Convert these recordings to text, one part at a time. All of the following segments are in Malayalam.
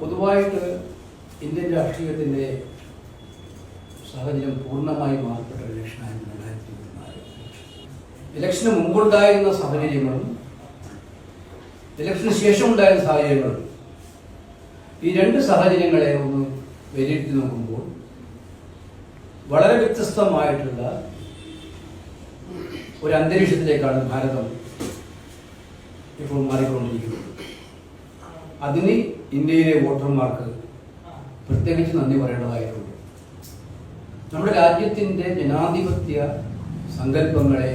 പൊതുവായിട്ട് ഇന്ത്യൻ രാഷ്ട്രീയത്തിന്റെ സാഹചര്യം പൂർണമായി മാറപ്പെട്ട ഇലക്ഷനായിരുന്നു രണ്ടായിരത്തി ഇരുപത്തിനാല് ഇലക്ഷന് മുമ്പുണ്ടായിരുന്ന സാഹചര്യങ്ങളും ഇലക്ഷന് ശേഷം ഉണ്ടായിരുന്ന സാഹചര്യങ്ങളും ഈ രണ്ട് സാഹചര്യങ്ങളെ ഒന്ന് വിലയിരുത്തി നോക്കുമ്പോൾ വളരെ വ്യത്യസ്തമായിട്ടുള്ള ഒരു അന്തരീക്ഷത്തിലേക്കാണ് ഭാരതം ഇപ്പോൾ മാറിക്കൊണ്ടിരിക്കുന്നത് അതിന് ഇന്ത്യയിലെ വോട്ടർമാർക്ക് പ്രത്യേകിച്ച് നന്ദി പറയേണ്ടതായിട്ടുണ്ട്. നമ്മുടെ രാജ്യത്തിന്റെ ജനാധിപത്യ സങ്കല്പങ്ങളെ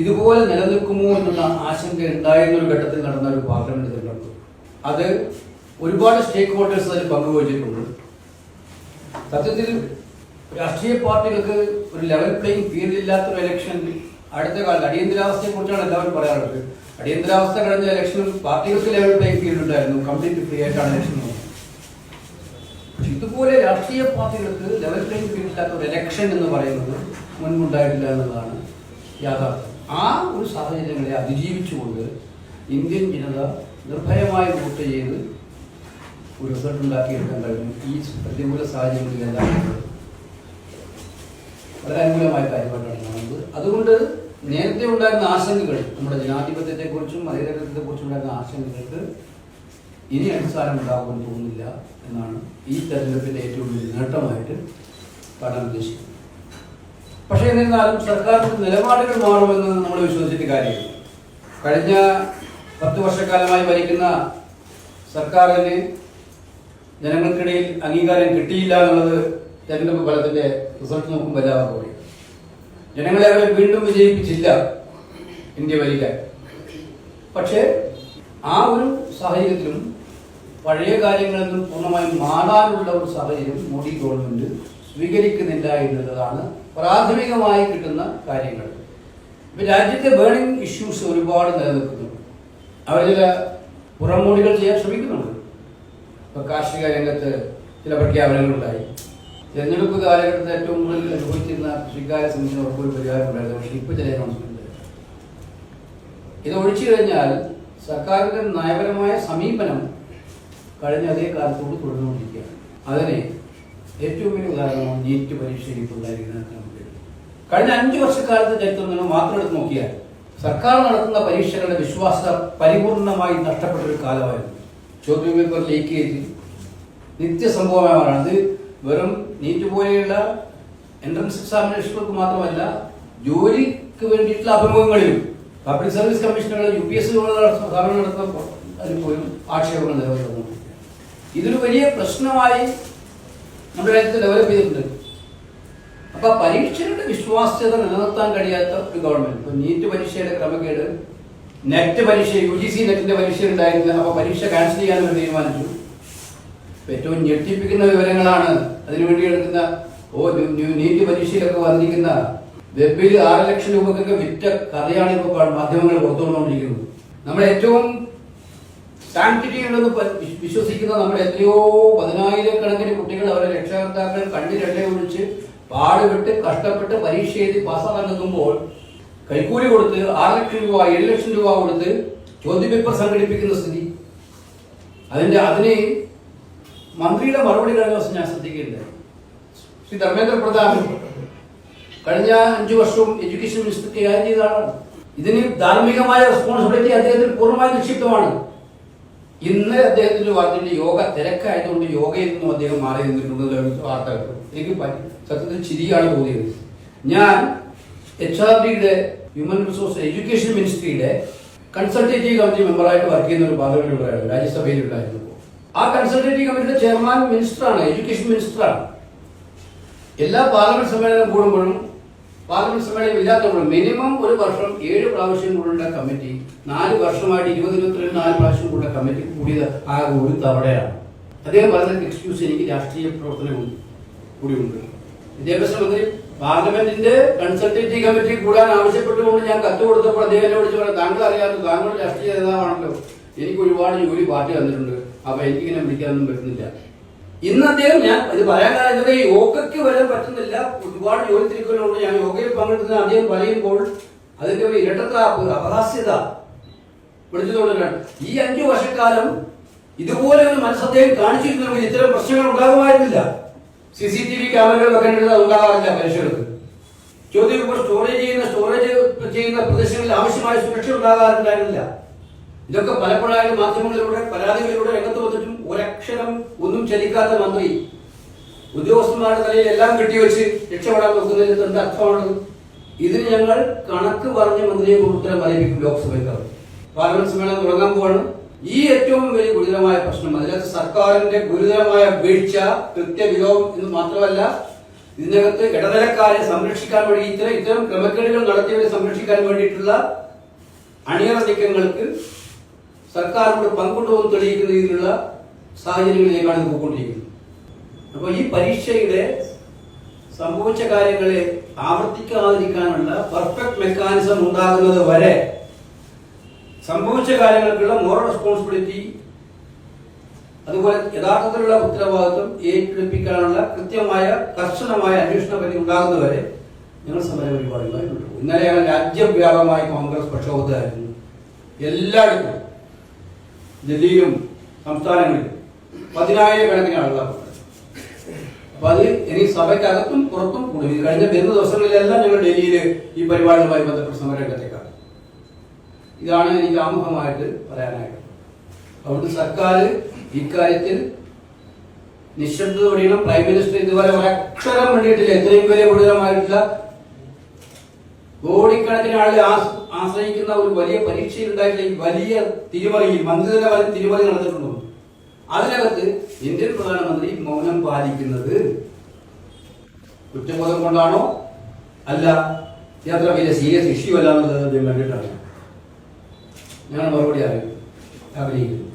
ഇതുപോലെ നിലനിൽക്കുമോ എന്നുള്ള ആശങ്ക ഉണ്ടായിരുന്ന ഒരു ഘട്ടത്തിൽ നടന്ന ഒരു പാർലമെന്റ് തിരഞ്ഞെടുപ്പ്. അത് ഒരുപാട് സ്റ്റേക്ക് ഹോൾഡേഴ്സ് അതിൽ പങ്കുവച്ചിട്ടുണ്ട് സത്യത്തിൽ രാഷ്ട്രീയ പാർട്ടികൾക്ക് ഒരു ലെവൽ പ്ലേയിങ് ഫീൽഡ് ഇല്ലാത്തൊരു ഇലക്ഷൻ അടുത്ത കാലത്ത് അടിയന്തരാവസ്ഥയെ കുറിച്ചാണ് എല്ലാവരും പറയാറുള്ളത്. അടിയന്തരാവസ്ഥ കഴിഞ്ഞ ഇലക്ഷൻ പാർട്ടികൾക്ക് level playing field complete free ആയിട്ടാണ് ഇലക്ഷൻ ഇതുപോലെ രാഷ്ട്രീയ പാർട്ടികൾക്ക് ലെവൽ പ്ലേയിങ് ഇല്ലാത്ത ഒരു ഇലക്ഷൻ എന്ന് പറയുന്നത് മുൻപുണ്ടായിട്ടില്ല എന്നുള്ളതാണ് യാഥാർത്ഥ്യം. ആ ഒരു സാഹചര്യങ്ങളെ അതിജീവിച്ചുകൊണ്ട് ഇന്ത്യൻ ജനത നിർഭയമായി വോട്ട് ചെയ്ത് ഒരു റിസൾട്ട് ഉണ്ടാക്കിയെടുക്കാൻ കഴിഞ്ഞു. ഈ പ്രതികൂല സാഹചര്യങ്ങളിൽ എന്താണ് വളരെ അനുകൂലമായ കാണുന്നത് അതുകൊണ്ട് നേരത്തെ ഉണ്ടായിരുന്ന ആശങ്കകൾ നമ്മുടെ ജനാധിപത്യത്തെക്കുറിച്ചും മതേതരത്വത്തെക്കുറിച്ചും ഉണ്ടായിരുന്ന ആശങ്കകൾക്ക് ഇനി അടിസ്ഥാനം ഉണ്ടാകുമെന്ന് തോന്നുന്നില്ല എന്നാണ് ഈ തെരഞ്ഞെടുപ്പിന്റെ ഏറ്റവും വലിയ നേട്ടമായിട്ട് കാണാൻ ഉദ്ദേശിക്കുന്നത്. പക്ഷേ എന്നിരുന്നാലും സർക്കാരിന്റെ നിലപാടുകൾ മാറുമെന്ന് നമ്മൾ വിശ്വസിച്ചിട്ട് കാര്യമില്ല. കഴിഞ്ഞ പത്ത് വർഷക്കാലമായി ഭരിക്കുന്ന സർക്കാരിന് ജനങ്ങൾക്കിടയിൽ അംഗീകാരം കിട്ടിയില്ല എന്നുള്ളത് തെരഞ്ഞെടുപ്പ് ഫലത്തിന്റെ റിസൾട്ട് നോക്കുമ്പോൾ എല്ലാവർക്കും അറിയാം ജനങ്ങളെ അവരെ വീണ്ടും വിജയിപ്പിച്ചില്ല. ഇന്ത്യ ഭരിക്കാൻ. പക്ഷേ ആ ഒരു സാഹചര്യത്തിലും പഴയ കാര്യങ്ങളൊന്നും പൂർണമായും മാറാനുള്ള ഒരു സാഹചര്യം മോഡി ഗവൺമെന്റ് സ്വീകരിക്കുന്നില്ല എന്നുള്ളതാണ് പ്രാഥമികമായി കിട്ടുന്ന കാര്യങ്ങൾ. ഇപ്പൊ രാജ്യത്തെ ബേണിംഗ് ഇഷ്യൂസ് ഒരുപാട് നിലനിൽക്കുന്നു. അവർ ചില പുറംമോടികൾ ചെയ്യാൻ ശ്രമിക്കുന്നുണ്ട്. ഇപ്പൊ കാർഷിക രംഗത്ത് ചില പ്രഖ്യാപനങ്ങളുണ്ടായി. തെരഞ്ഞെടുപ്പ് കാലഘട്ടത്തിൽ ഏറ്റവും കൂടുതൽ അനുഭവിച്ചിരുന്ന കൃഷിക്കാരെ സംബന്ധിച്ച് ഉറപ്പൊരു പരിഹാരം ഉണ്ടായിരുന്നു പക്ഷേ ഇപ്പൊ ചില ഇത് ഒഴിച്ചു കഴിഞ്ഞാൽ സർക്കാരിന്റെ നയപരമായ സമീപനം കഴിഞ്ഞ അതേ കാലത്തോട് തുടർന്നുകൊണ്ടിരിക്കുകയാണ്. അതിനെ ഏറ്റവും വലിയ ഉദാഹരണമാണ് നീറ്റ് പരീക്ഷയിൽ ഇപ്പോൾ ഉണ്ടായിരിക്കുന്നത് കഴിഞ്ഞ അഞ്ചു വർഷക്കാലത്തെ ചരിത്രം നിങ്ങൾ മാത്രം എടുത്ത് നോക്കിയാൽ സർക്കാർ നടത്തുന്ന പരീക്ഷകളുടെ വിശ്വാസ പരിപൂർണമായി നഷ്ടപ്പെട്ട ഒരു കാലമായിരുന്നു. ചോദ്യം പേപ്പർ ചെയ്ത് നിത്യസംഭവമാണ് അത് വെറും നീറ്റ് പോലെയുള്ള എൻട്രൻസ് എക്സാമിനേഷനുകൾക്ക് മാത്രമല്ല ജോലിക്ക് വേണ്ടിയിട്ടുള്ള അഭിമുഖങ്ങളിലും പബ്ലിക് സർവീസ് കമ്മീഷനുകൾ യു പി എസ് സ്ഥാപനം നടത്തുന്ന അതിൽ പോലും ആക്ഷേപങ്ങൾ നിലവിലുണ്ട് ഇതൊരു വലിയ പ്രശ്നമായി നമ്മുടെ രാജ്യത്ത് ഡെവലപ്പ് ചെയ്തിട്ടുണ്ട്. അപ്പൊ പരീക്ഷയുടെ വിശ്വാസ്യത നിലനിർത്താൻ കഴിയാത്ത ഒരു ഗവൺമെന്റ് ഇപ്പൊ നീറ്റ് പരീക്ഷയുടെ ക്രമക്കേട് നെറ്റ് പരീക്ഷ യു ജി സി നെറ്റിന്റെ പരീക്ഷ ഉണ്ടായിരുന്നില്ല. അപ്പൊ പരീക്ഷ ക്യാൻസൽ ചെയ്യാൻ തീരുമാനിച്ചു. ഏറ്റവും ഞെട്ടിപ്പിക്കുന്ന വിവരങ്ങളാണ് അതിനുവേണ്ടി എടുക്കുന്ന ഓ നീറ്റ് പരീക്ഷയിലൊക്കെ വന്നിരിക്കുന്ന വെബിൽ ആറ് ലക്ഷം രൂപക്കൊക്കെ വിറ്റ കഥയാണ് ഇപ്പോൾ മാധ്യമങ്ങൾ പുറത്തുകൊണ്ടുകൊണ്ടിരിക്കുന്നത് നമ്മൾ ഏറ്റവും സാങ്ക്ടിറ്റി ഉണ്ടെന്ന് വിശ്വസിക്കുന്ന നമ്മൾ എത്രയോ പതിനായിരക്കണക്കിന് കുട്ടികൾ അവരെ രക്ഷകർത്താക്കൾ കണ്ണിരണ്ടേ ഒഴിച്ച് പാടുപെട്ട് കഷ്ടപ്പെട്ട് പരീക്ഷ എഴുതി പാസ്സാകാൻ നിൽക്കുമ്പോൾ കൈക്കൂലി കൊടുത്ത് ആറ് ലക്ഷം രൂപ ഏഴ് ലക്ഷം രൂപ കൊടുത്ത് ചോദ്യപേപ്പർ സംഘടിപ്പിക്കുന്ന സ്ഥിതി. അതിന്റെ അതിന് മന്ത്രിയുടെ മറുപടി കഴിഞ്ഞ ദിവസം ഞാൻ ശ്രദ്ധിക്കുന്നുണ്ട് ശ്രീ ധർമ്മേന്ദ്ര പ്രധാൻ കഴിഞ്ഞ അഞ്ചു വർഷവും എഡ്യൂക്കേഷൻ മിനിസ്റ്റർ കൈകാര്യം ചെയ്ത ആളാണ് ഇതിന് ധാർമ്മികമായ റെസ്പോൺസിബിലിറ്റി അദ്ദേഹത്തിന് പൂർണമായി നിക്ഷിപ്തമാണ്. ഇന്ന് അദ്ദേഹത്തിന്റെ വാർത്തയുടെ യോഗ തിരക്കായതുകൊണ്ട് യോഗയിൽ നിന്നും അദ്ദേഹം മാറി നിന്നിട്ടുണ്ട് വാർത്ത. എനിക്ക് സത്യത്തിൽ ചിരിയാണ് തോന്നിയത്. ഞാൻ എച്ച് ആർ ഡിയുടെ ഹ്യൂമൻ റിസോഴ്സ് എഡ്യൂക്കേഷൻ മിനിസ്ട്രിയുടെ കൺസൾട്ടേറ്റീവ് കമ്മിറ്റി മെമ്പറായിട്ട് വർക്ക് ചെയ്യുന്ന ഒരു പാർലമെന്റിലുണ്ടായിരുന്നു രാജ്യസഭയിലുണ്ടായിരുന്നു. ആ കൺസൾട്ടേറ്റീവ് കമ്മിറ്റിയുടെ ചെയർമാൻ മിനിസ്റ്ററാണ് എഡ്യൂക്കേഷൻ മിനിസ്റ്ററാണ് എല്ലാ പാർലമെന്റ് സമ്മേളനം കൂടുമ്പോഴും പാർലമെന്റ് സമ്മേളനം ഇല്ലാത്തപ്പോഴും മിനിമം ഒരു വർഷം ഏഴ് പ്രാവശ്യം കൂടുന്ന കമ്മിറ്റി നാല് വർഷമായിട്ട് ഇരുപത് ഇരുപത്തിരണ്ട് നാല് പ്രാവശ്യം കൂടുന്ന കമ്മിറ്റി കൂടിയത് ആ ഒരു തവണയാണ്. അദ്ദേഹം പറഞ്ഞ എക്സ്ക്യൂസ് എനിക്ക് രാഷ്ട്രീയ പ്രവർത്തനം കൂടിയുണ്ട്. വിദ്യാഭ്യാസ മന്ത്രി പാർലമെന്റിന്റെ കൺസൾട്ടേറ്റീവ് കമ്മിറ്റി കൂടാൻ ആവശ്യപ്പെട്ടുകൊണ്ട് ഞാൻ കത്ത് കൊടുത്തപ്പോൾ അദ്ദേഹം എന്നെ വിളിച്ചു പറഞ്ഞു താങ്കൾ അറിയാമല്ലോ താങ്കൾ രാഷ്ട്രീയ നേതാവാണല്ലോ. എനിക്ക് ഒരുപാട് ജോലി പാർട്ടി തന്നിട്ടുണ്ട്. അപ്പൊ എനിക്കിങ്ങനെ വിളിക്കാനൊന്നും പറ്റുന്നില്ല. ഇന്ന് അദ്ദേഹം ഞാൻ ഇത് പറയാൻ കാരണം യോഗയ്ക്ക് വരാൻ പറ്റുന്നില്ല. ഒരുപാട് ജോലി തിരിക്കലുണ്ട് ഞാൻ യോഗയിൽ പങ്കെടുക്കുന്ന അദ്ദേഹം പറയുമ്പോൾ അതിന്റെ ഒരു ഇരട്ടത്ത അപഹാസ്യത വിളിച്ചുകൊണ്ടിരിക്കുകയാണ് ഈ അഞ്ചു വർഷക്കാലം ഇതുപോലെ ഒരു മനസ്സദ്ദേഹം കാണിച്ചിരുന്നെങ്കിൽ ഇത്തരം പ്രശ്നങ്ങൾ ഉണ്ടാകുമായിരുന്നില്ല. സി സി ടി വി ക്യാമറകളിലൊക്കെ ഉണ്ടാകാറില്ല മനുഷ്യർക്ക്. ചോദ്യം ഇപ്പോൾ സ്റ്റോറേജ് ചെയ്യുന്ന സ്റ്റോറേജ് ചെയ്യുന്ന പ്രദേശങ്ങളിൽ ആവശ്യമായ സുരക്ഷ ഉണ്ടാകാറുണ്ടായിരുന്നില്ല. ഇതൊക്കെ പലപ്പോഴായാലും മാധ്യമങ്ങളിലൂടെ ഒരക്ഷരം ഒന്നും മന്ത്രി ഉദ്യോഗസ്ഥന്മാരുടെ തലയിൽ എല്ലാം കെട്ടിവെച്ച് രക്ഷപ്പെടാൻ നോക്കുന്നതിൽ എന്ത് അർത്ഥമാണത്? ഇതിന് ഞങ്ങൾ കണക്ക് പറഞ്ഞ മന്ത്രിയെ ഉത്തരം അറിയിക്കും ലോക്സഭയ്ക്ക്. പാർലമെന്റ് സമ്മേളനം തുടങ്ങാൻ പോവാണ്. ഈ ഏറ്റവും വലിയ ഗുരുതരമായ പ്രശ്നം അതിനകത്ത് സർക്കാരിന്റെ ഗുരുതരമായ വീഴ്ച കൃത്യവിരോധം എന്ന് മാത്രമല്ല ഇതിനകത്ത് ഇടനിലക്കാരെ സംരക്ഷിക്കാൻ വേണ്ടി ഇത്തരം ഇത്തരം ക്രമക്കേടുകൾ നടത്തിയവരെ സംരക്ഷിക്കാൻ വേണ്ടിയിട്ടുള്ള അണിയറ നീക്കങ്ങൾക്ക് സർക്കാരിനോട് പങ്കുണ്ടോന്ന് തെളിയിക്കുന്ന രീതിയിലുള്ള സാഹചര്യങ്ങളിലേക്കാണ് പോയിക്കൊണ്ടിരിക്കുന്നത്. അപ്പോൾ ഈ പരീക്ഷയുടെ സംഭവിച്ച കാര്യങ്ങളെ ആവർത്തിക്കാതിരിക്കാനുള്ള പെർഫെക്റ്റ് മെക്കാനിസം ഉണ്ടാകുന്നത് വരെ സംഭവിച്ച കാര്യങ്ങൾക്കുള്ള മോറൽ റെസ്പോൺസിബിലിറ്റി അതുപോലെ യഥാർത്ഥത്തിലുള്ള ഉത്തരവാദിത്വം ഏറ്റെടുപ്പിക്കാനുള്ള കൃത്യമായ കർശനമായ അന്വേഷണ പരിധി ഉണ്ടാകുന്നവരെ ഞങ്ങൾ സമര പരിപാടികളായി ഇന്നലെയാണ് രാജ്യവ്യാപകമായി കോൺഗ്രസ് പ്രക്ഷോഭത്തിലായിരുന്നു എല്ലായിടത്തും ഡൽഹിയിലും സംസ്ഥാനങ്ങളിലും പതിനായിരക്കണക്കിന് ആളുകളാണ് അപ്പൊ അത് ഇനി സഭയ്ക്കകത്തും പുറത്തും കൂടും കഴിഞ്ഞ വരുന്ന ദിവസങ്ങളിലെല്ലാം ഞങ്ങൾ ഡൽഹിയിൽ ഈ പരിപാടികളുമായി ബന്ധപ്പെട്ട സമരരംഗത്തേക്കാണ്. ഇതാണ് എനിക്ക് ആമുഖമായിട്ട് പറയാനായിട്ട്. അതുകൊണ്ട് സർക്കാർ ഇക്കാര്യത്തിൽ നിശബ്ദത ഒഴിയണം പ്രൈം മിനിസ്റ്റർ ഇതുവരെ ഒരക്ഷരം വേണ്ടിയിട്ടില്ല എത്രയും വലിയ ഗുരുതരമായിട്ടുള്ള കോടിക്കണക്കിന് ആളെ ആശ്രയിക്കുന്ന ഒരു വലിയ പരീക്ഷയിൽ ഉണ്ടായിട്ടുള്ള ഈ വലിയ തിരിമറിയിൽ മന്ത്രിതല വലിയ തിരിമറി നടന്നിട്ടുണ്ടോ? അതിനകത്ത് ഇന്ത്യൻ പ്രധാനമന്ത്രി മൗനം പാലിക്കുന്നത് കുറ്റബോധം കൊണ്ടാണോ? അല്ല. ഇതത്ര വലിയ സീരിയസ് ഇഷ്യൂ അല്ല എന്നുള്ളത് കണ്ടിട്ടാണ്. ഞാൻ മറുപടി അറിയും ആഗ്രഹിക്കുന്നു